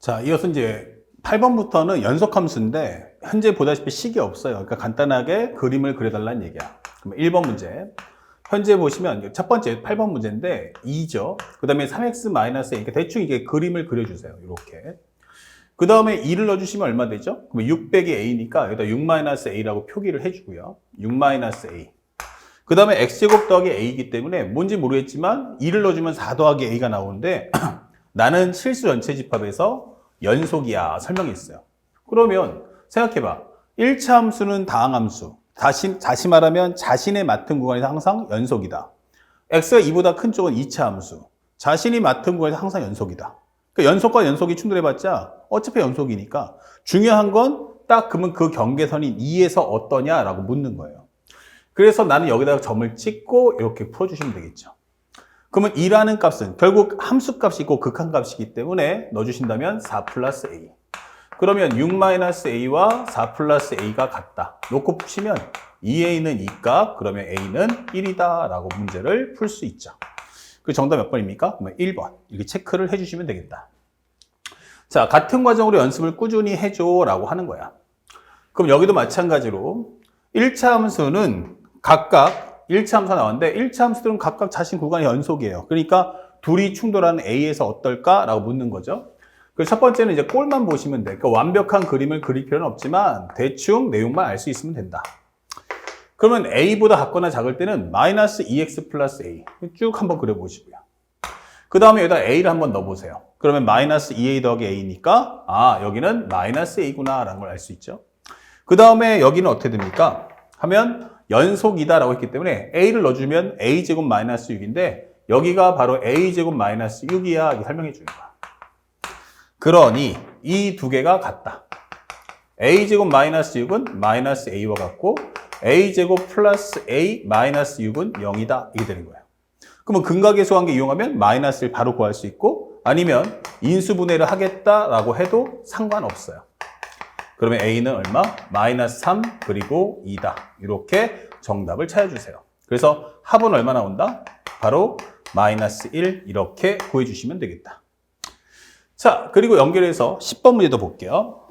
자, 이것은 이제 8번부터는 연속 함수인데 현재 보다시피 식이 없어요. 그러니까 간단하게 그림을 그려달라는 얘기야. 그럼 1번 문제. 현재 보시면 첫 번째 8번 문제인데 2죠. 그 다음에 3x 마이너스. 그러니까 대충 이게 그림을 그려주세요. 이렇게. 그 다음에 2를 넣어주시면 얼마 되죠? 그럼 6 빼기 a니까 여기다 6 마이너스 a라고 표기를 해주고요. 6 마이너스 a. 그 다음에 x제곱 더하기 a이기 때문에 뭔지 모르겠지만 2를 넣어주면 4 더하기 a가 나오는데 나는 실수 전체 집합에서 연속이야 설명했어요. 그러면 생각해봐. 1차 함수는 다항 함수. 다시, 다시 말하면 자신의 맡은 구간에서 항상 연속이다. x가 2보다 큰 쪽은 2차 함수. 자신이 맡은 구간에서 항상 연속이다. 그러니까 연속과 연속이 충돌해봤자 어차피 연속이니까 중요한 건 딱 그러면 그 경계선이 2에서 어떠냐라고 묻는 거예요. 그래서 나는 여기다가 점을 찍고 이렇게 풀어주시면 되겠죠. 그러면 2라는 값은 결국 함수값이 있고 극한값이기 때문에 넣어주신다면 4 플러스 a. 그러면 6 마이너스 a와 4 플러스 a가 같다. 놓고 푸시면 2a는 2값, 그러면 a는 1이다 라고 문제를 풀 수 있죠. 그 정답 몇 번입니까? 그러면 1번. 이렇게 체크를 해주시면 되겠다. 자, 같은 과정으로 연습을 꾸준히 해줘 라고 하는 거야. 그럼 여기도 마찬가지로 1차 함수는 각각 1차 함수가 나왔는데 1차 함수들은 각각 자신 구간의 연속이에요. 그러니까 둘이 충돌하는 A에서 어떨까라고 묻는 거죠. 그래서 첫 번째는 이제 꼴만 보시면 돼. 그러니까 완벽한 그림을 그릴 필요는 없지만 대충 내용만 알 수 있으면 된다. 그러면 A보다 같거나 작을 때는 마이너스 2x 플러스 A 쭉 한번 그려보시고요. 그 다음에 여기다 A를 한번 넣어보세요. 그러면 마이너스 2A 더하기 A니까 아 여기는 마이너스 A구나 라는 걸 알 수 있죠. 그 다음에 여기는 어떻게 됩니까? 하면 연속이다라고 했기 때문에 A를 넣어주면 A제곱 마이너스 6인데 여기가 바로 A제곱 마이너스 6이야 이렇게 설명해 주는 거야. 그러니 이 두 개가 같다. A제곱 마이너스 6은 마이너스 A와 같고 A제곱 플러스 A 마이너스 6은 0이다 이게 되는 거예요. 그러면 근각계수 관계 이용하면 마이너스를 바로 구할 수 있고 아니면 인수분해를 하겠다라고 해도 상관없어요. 그러면 A는 얼마? 마이너스 3 그리고 2다. 이렇게 정답을 찾아주세요. 그래서 합은 얼마 나온다? 바로 마이너스 1 이렇게 구해주시면 되겠다. 자, 그리고 연결해서 10번 문제도 볼게요.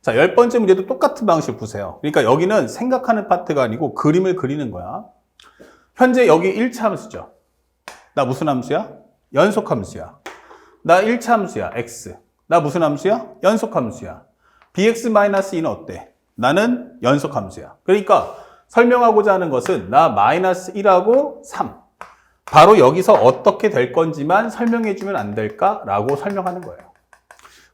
자, 열 번째 문제도 똑같은 방식으로 푸세요. 그러니까 여기는 생각하는 파트가 아니고 그림을 그리는 거야. 현재 여기 1차 함수죠. 나 무슨 함수야? 연속 함수야. 나 1차 함수야. x. 나 무슨 함수야? 연속 함수야. bx-2는 어때? 나는 연속 함수야. 그러니까 설명하고자 하는 것은 나 마이너스 1하고 3. 바로 여기서 어떻게 될 건지만 설명해 주면 안 될까 라고 설명하는 거예요.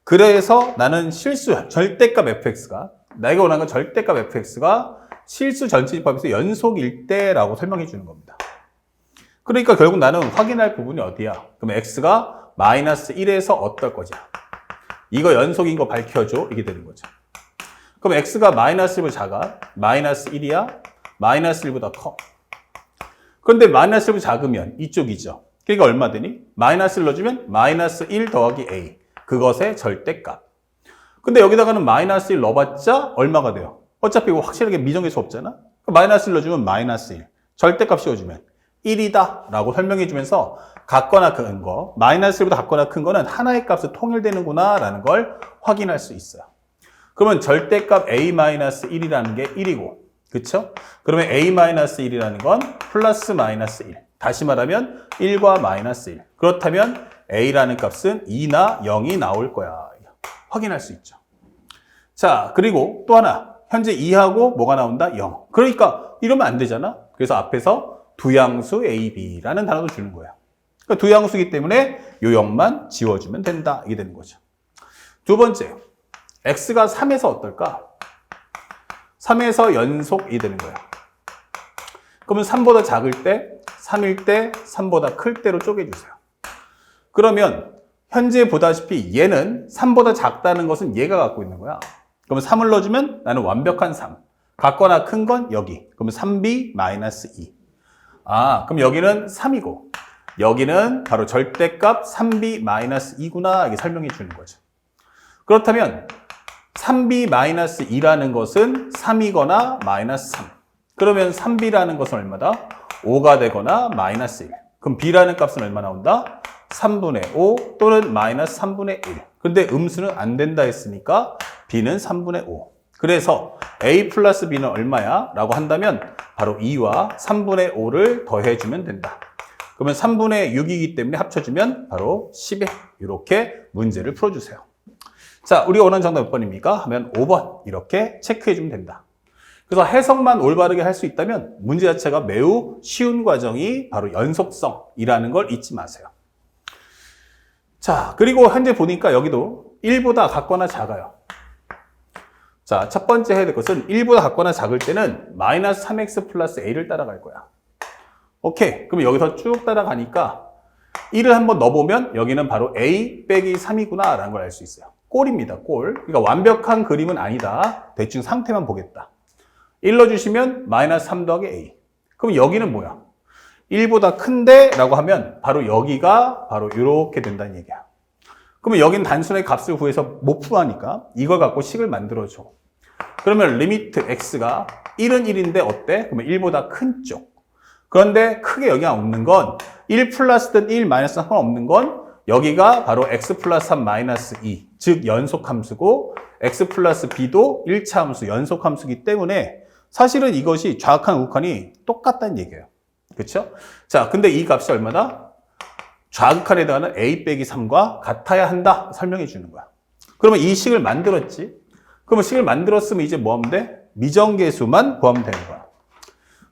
그래서 나는 실수 절대값 fx가 내가 원하는 건 절대값 fx가 실수 전체집합에서 연속일 때라고 설명해 주는 겁니다. 그러니까 결국 나는 확인할 부분이 어디야? 그럼 x가 마이너스 1에서 어떨 거냐? 이거 연속인 거 밝혀줘. 이게 되는 거죠. 그럼 x가 마이너스 1보다 작아? 마이너스 1이야? 마이너스 1보다 커? 그런데 마이너스 1보다 작으면 이쪽이죠. 그러니까 얼마 되니? 마이너스를 넣어주면 마이너스 1 더하기 a. 그것의 절대값. 근데 여기다가는 마이너스 1 넣어봤자 얼마가 돼요? 어차피 이거 확실하게 미정할 수 없잖아? 마이너스 1 넣어주면 마이너스 1. 절대값 씌워주면 1이다 라고 설명해 주면서 같거나 큰 거, 마이너스 1보다 같거나 큰 거는 하나의 값을 통일되는구나 라는 걸 확인할 수 있어요. 그러면 절대값 a-1이라는 게 1이고, 그쵸? 그러면 a-1이라는 건 플러스 마이너스 1. 다시 말하면 1과 마이너스 1. 그렇다면 a라는 값은 2나 0이 나올 거야. 확인할 수 있죠. 자, 그리고 또 하나. 현재 2하고 뭐가 나온다? 0. 그러니까 이러면 안 되잖아. 그래서 앞에서 두 양수 a, b라는 단어도 주는 거야. 그러니까 두 양수이기 때문에 요 0만 지워주면 된다. 이게 되는 거죠. 두 번째. x가 3에서 어떨까? 3에서 연속이 되는 거야. 그러면 3보다 작을 때, 3일 때, 3보다 클 때로 쪼개주세요. 그러면 현재 보다시피 얘는 3보다 작다는 것은 얘가 갖고 있는 거야. 그러면 3을 넣어주면 나는 완벽한 3. 같거나 큰 건 여기. 그러면 3b 마이너스 2. 아, 그럼 여기는 3이고 여기는 바로 절대값 3b 마이너스 2구나 이게 설명해 주는 거죠. 그렇다면 3b 마이너스 2라는 것은 3이거나 마이너스 3. 그러면 3b라는 것은 얼마다? 5가 되거나 마이너스 1. 그럼 b라는 값은 얼마 나온다? 3분의 5 또는 마이너스 3분의 1. 근데 음수는 안 된다 했으니까 b는 3분의 5. 그래서 a 플러스 b는 얼마야? 라고 한다면 바로 2와 3분의 5를 더해주면 된다. 그러면 3분의 6이기 때문에 합쳐주면 바로 10에 이렇게 문제를 풀어주세요. 자, 우리가 원하는 정답 몇 번입니까? 하면 5번 이렇게 체크해주면 된다. 그래서 해석만 올바르게 할 수 있다면 문제 자체가 매우 쉬운 과정이 바로 연속성이라는 걸 잊지 마세요. 자, 그리고 현재 보니까 여기도 1보다 같거나 작아요. 자, 첫 번째 해야 될 것은 1보다 같거나 작을 때는 마이너스 3x 플러스 a를 따라갈 거야. 오케이. 그럼 여기서 쭉 따라가니까 1을 한번 넣어보면 여기는 바로 a 빼기 3이구나 라는 걸 알 수 있어요. 꼴입니다. 꼴. 그러니까 완벽한 그림은 아니다. 대충 상태만 보겠다. 1 넣어주시면 마이너스 3 더하기 a. 그럼 여기는 뭐야? 1보다 큰데? 라고 하면 바로 여기가 바로 이렇게 된다는 얘기야. 그러면 여기는 단순하게 값을 구해서 못 풀어하니까 이걸 갖고 식을 만들어줘. 그러면 리미트 x가 1은 1인데 어때? 그러면 1보다 큰 쪽. 그런데 크게 영향 없는 건 1 플러스든 1 마이너스 상관없는 건 여기가 바로 x 플러스 3 마이너스 2, 즉 연속 함수고 x 플러스 b도 1차 함수, 연속 함수기 때문에 사실은 이것이 좌악한 우극한이 똑같다는 얘기예요. 그렇죠? 자, 근데 이 값이 얼마다? 좌극한에 해당하는 a 빼기 3과 같아야 한다 설명해 주는 거야. 그러면 이 식을 만들었지? 그러면 식을 만들었으면 이제 뭐 하면 돼? 미정계수만 구하면 되는 거야.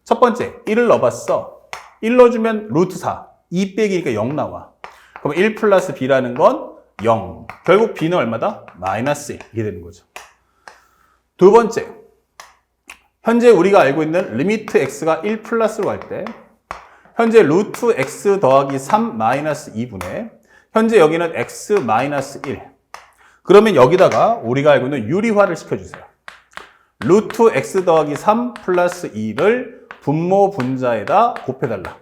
첫 번째, 1을 넣어봤어. 1 넣어주면 루트 4. 2 빼기니까 0 나와. 그럼 1 플러스 b라는 건 0. 결국 b는 얼마다? 마이너스 1. 이게 되는 거죠. 두 번째, 현재 우리가 알고 있는 리미트 x가 1 플러스로 갈 때, 현재 루트 x 더하기 3 마이너스 2분의, 현재 여기는 x 마이너스 1. 그러면 여기다가 우리가 알고 있는 유리화를 시켜주세요. 루트 x 더하기 3 플러스 2를 분모 분자에다 곱해달라.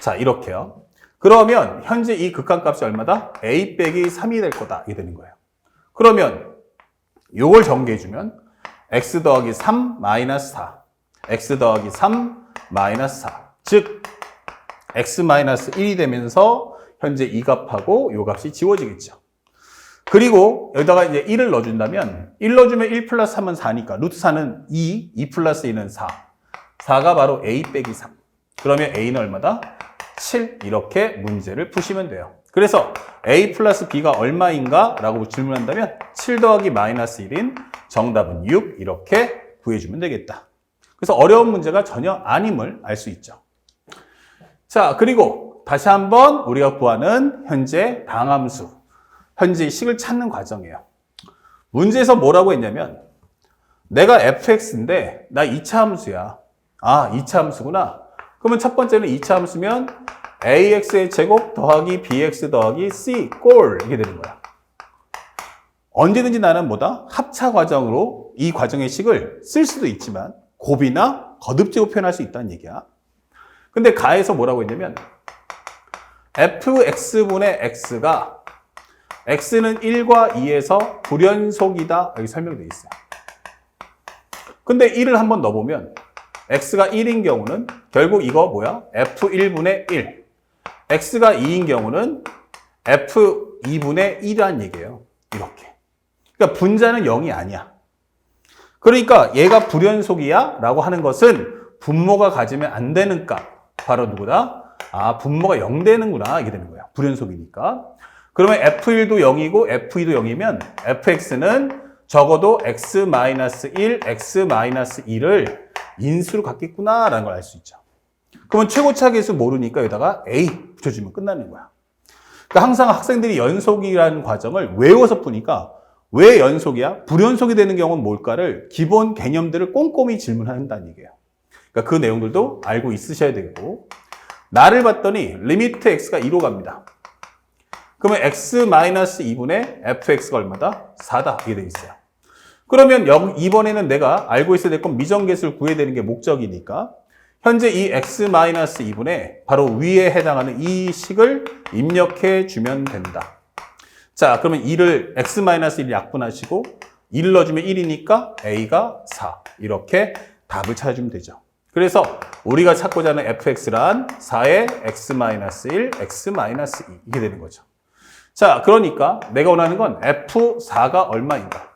자, 이렇게요. 그러면 현재 이 극한값이 얼마다? a 빼기 3이 될 거다. 이게 되는 거예요. 그러면 요걸 전개해주면 x 더하기 3 마이너스 4 x 더하기 3 마이너스 4 즉 x 마이너스 1이 되면서 현재 이 값하고 요 값이 지워지겠죠. 그리고 여기다가 이제 1을 넣어준다면 1 넣어주면 1 플러스 3은 4니까 루트 4는 2, 2 플러스 2는 4 4가 바로 a 빼기 3 그러면 a는 얼마다? 7 이렇게 문제를 푸시면 돼요. 그래서 a 플러스 b가 얼마인가? 라고 질문한다면 7 더하기 마이너스 1인 정답은 6 이렇게 구해주면 되겠다. 그래서 어려운 문제가 전혀 아님을 알 수 있죠. 자 그리고 다시 한번 우리가 구하는 현재 방함수 현재 식을 찾는 과정이에요. 문제에서 뭐라고 했냐면 내가 fx인데 나 2차 함수야. 아 2차 함수구나. 그러면 첫 번째는 2차 함수면 ax의 제곱 더하기 bx 더하기 c 꼴 이게 되는 거야. 언제든지 나는 뭐다? 합차 과정으로 이 과정의 식을 쓸 수도 있지만 곱이나 거듭제곱 표현할 수 있다는 얘기야. 근데 가에서 뭐라고 했냐면 fx분의 x가 x는 1과 2에서 불연속이다. 여기 설명되어 있어요. 근데 1을 한번 넣어보면 x가 1인 경우는 결국 이거 뭐야? f1분의 1. x가 2인 경우는 f2분의 1이라는 얘기예요. 이렇게. 그러니까 분자는 0이 아니야. 그러니까 얘가 불연속이야? 라고 하는 것은 분모가 가지면 안 되는 값. 바로 누구다? 아, 분모가 0 되는구나. 이게 되는 거야. 불연속이니까. 그러면 f1도 0이고 f2도 0이면 fx는 적어도 x-1, x-2를 인수로 갖겠구나 라는 걸 알 수 있죠. 그러면 최고차 계수 모르니까 여기다가 a 붙여주면 끝나는 거야. 그러니까 항상 학생들이 연속이라는 과정을 외워서 푸니까 왜 연속이야? 불연속이 되는 경우는 뭘까를 기본 개념들을 꼼꼼히 질문한다는 얘기예요. 그러니까 그 내용들도 알고 있으셔야 되고 나를 봤더니 리미트 x가 2로 갑니다. 그러면 x-2분의 fx가 얼마다? 4다. 이게 돼 있어요. 그러면 이번에는 내가 알고 있어야 될 건 미정계수를 구해야 되는 게 목적이니까 현재 이 x-2분의 바로 위에 해당하는 이 식을 입력해 주면 된다. 자, 그러면 2를 x-1 약분하시고 1을 넣어주면 1이니까 a가 4. 이렇게 답을 찾아주면 되죠. 그래서 우리가 찾고자 하는 fx란 4의 x-1, x-2 이게 되는 거죠. 자, 그러니까 내가 원하는 건 f4가 얼마인가?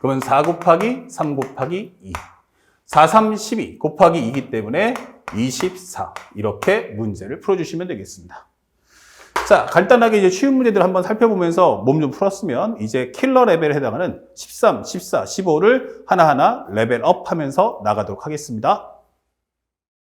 그러면 4 곱하기 3 곱하기 2. 4, 3, 12 곱하기 2이기 때문에 24. 이렇게 문제를 풀어주시면 되겠습니다. 자, 간단하게 이제 쉬운 문제들 한번 살펴보면서 몸 좀 풀었으면 이제 킬러 레벨에 해당하는 13, 14, 15를 하나하나 레벨업 하면서 나가도록 하겠습니다.